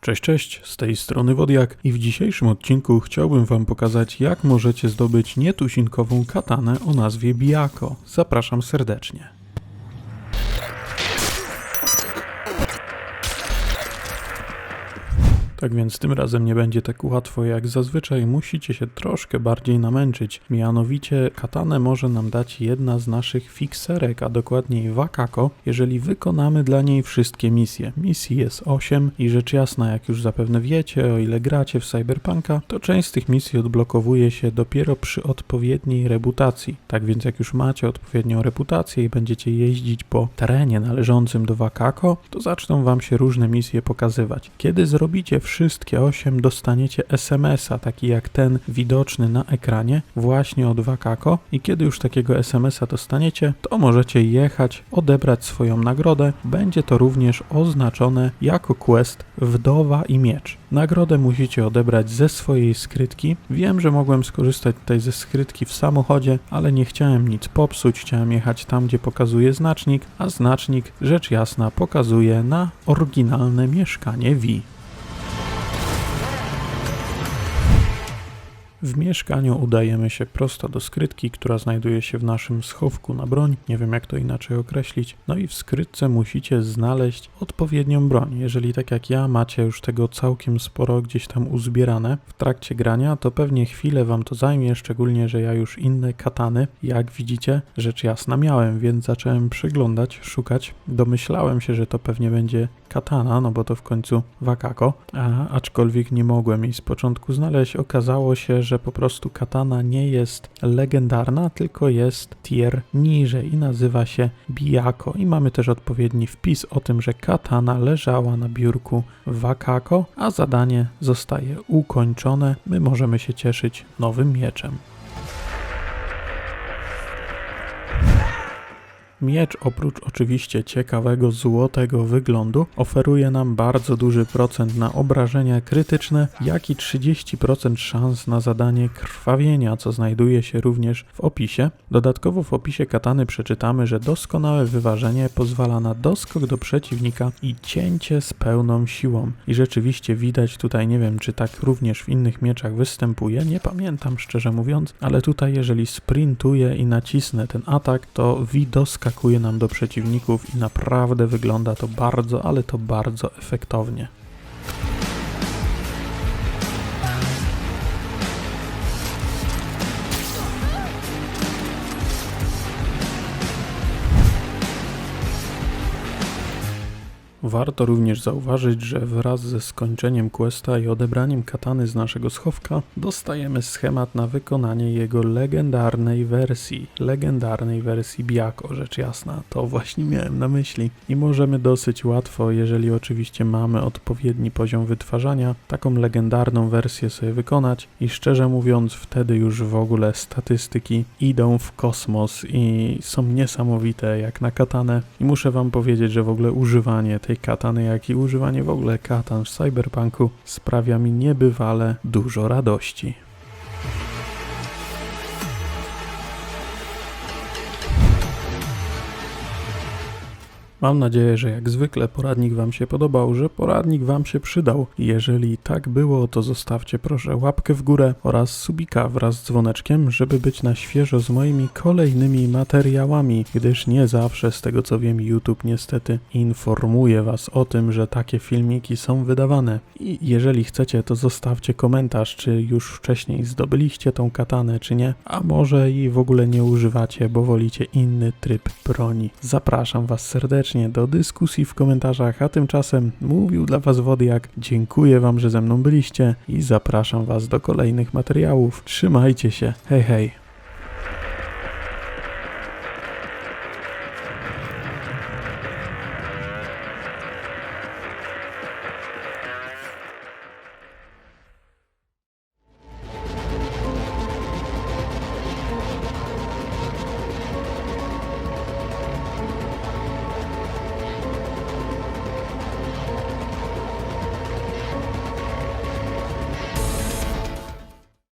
Cześć, cześć, z tej strony Wodiak i w dzisiejszym odcinku chciałbym Wam pokazać jak możecie zdobyć nietusinkową katanę o nazwie Biako. Zapraszam serdecznie. Tak więc tym razem nie będzie tak łatwo jak zazwyczaj, musicie się troszkę bardziej namęczyć. Mianowicie katanę może nam dać jedna z naszych fikserek, a dokładniej Wakako, jeżeli wykonamy dla niej wszystkie misje. Misji jest 8 i rzecz jasna, jak już zapewne wiecie, o ile gracie w Cyberpunka, to część z tych misji odblokowuje się dopiero przy odpowiedniej reputacji. Tak więc jak już macie odpowiednią reputację i będziecie jeździć po terenie należącym do Wakako, to zaczną wam się różne misje pokazywać. Kiedy zrobicie wszystkie 8, dostaniecie SMS-a, taki jak ten widoczny na ekranie, właśnie od Wakako i kiedy już takiego SMS-a dostaniecie, to możecie jechać, odebrać swoją nagrodę. Będzie to również oznaczone jako quest Wdowa i Miecz. Nagrodę musicie odebrać ze swojej skrytki. Wiem, że mogłem skorzystać tutaj ze skrytki w samochodzie, ale nie chciałem nic popsuć, chciałem jechać tam, gdzie pokazuje znacznik, a znacznik, rzecz jasna, pokazuje na oryginalne mieszkanie Wii. W mieszkaniu udajemy się prosto do skrytki, która znajduje się w naszym schowku na broń, nie wiem jak to inaczej określić. No i w skrytce musicie znaleźć odpowiednią broń. Jeżeli tak jak ja macie już tego całkiem sporo gdzieś tam uzbierane w trakcie grania, to pewnie chwilę wam to zajmie, szczególnie, że ja już inne katany, jak widzicie, rzecz jasna miałem, więc zacząłem przyglądać, szukać. Domyślałem się, że to pewnie będzie katana, no bo to w końcu Wakako, a, aczkolwiek nie mogłem jej z początku znaleźć. Okazało się, że po prostu katana nie jest legendarna, tylko jest tier niżej i nazywa się Biyako. I mamy też odpowiedni wpis o tym, że katana leżała na biurku Wakako, a zadanie zostaje ukończone. My możemy się cieszyć nowym mieczem. Miecz oprócz oczywiście ciekawego złotego wyglądu oferuje nam bardzo duży procent na obrażenia krytyczne, jak i 30% szans na zadanie krwawienia, co znajduje się również w opisie. Dodatkowo w opisie katany przeczytamy, że doskonałe wyważenie pozwala na doskok do przeciwnika i cięcie z pełną siłą. I rzeczywiście widać tutaj, nie wiem czy tak również w innych mieczach występuje, nie pamiętam szczerze mówiąc, ale tutaj jeżeli sprintuję i nacisnę ten atak, to widoska skakuje nam do przeciwników i naprawdę wygląda to bardzo, ale to bardzo efektownie. Warto również zauważyć, że wraz ze skończeniem questa i odebraniem katany z naszego schowka dostajemy schemat na wykonanie jego legendarnej wersji, legendarnej wersji Biako, rzecz jasna, to właśnie miałem na myśli. I możemy dosyć łatwo, jeżeli oczywiście mamy odpowiedni poziom wytwarzania, taką legendarną wersję sobie wykonać i szczerze mówiąc wtedy już w ogóle statystyki idą w kosmos i są niesamowite jak na katanę. I muszę wam powiedzieć, że w ogóle używanie tej katany, jak i używanie w ogóle katan w cyberpunku sprawia mi niebywale dużo radości. Mam nadzieję, że jak zwykle poradnik Wam się podobał, że poradnik Wam się przydał. Jeżeli tak było, to zostawcie proszę łapkę w górę oraz subika wraz z dzwoneczkiem, żeby być na świeżo z moimi kolejnymi materiałami, gdyż nie zawsze, z tego co wiem, YouTube niestety informuje Was o tym, że takie filmiki są wydawane. I jeżeli chcecie, to zostawcie komentarz, czy już wcześniej zdobyliście tą katanę, czy nie, a może i w ogóle nie używacie, bo wolicie inny tryb broni. Zapraszam Was serdecznie do dyskusji w komentarzach, a tymczasem mówił dla Was Wodiak. Dziękuję Wam, że ze mną byliście i zapraszam Was do kolejnych materiałów. Trzymajcie się. Hej, hej.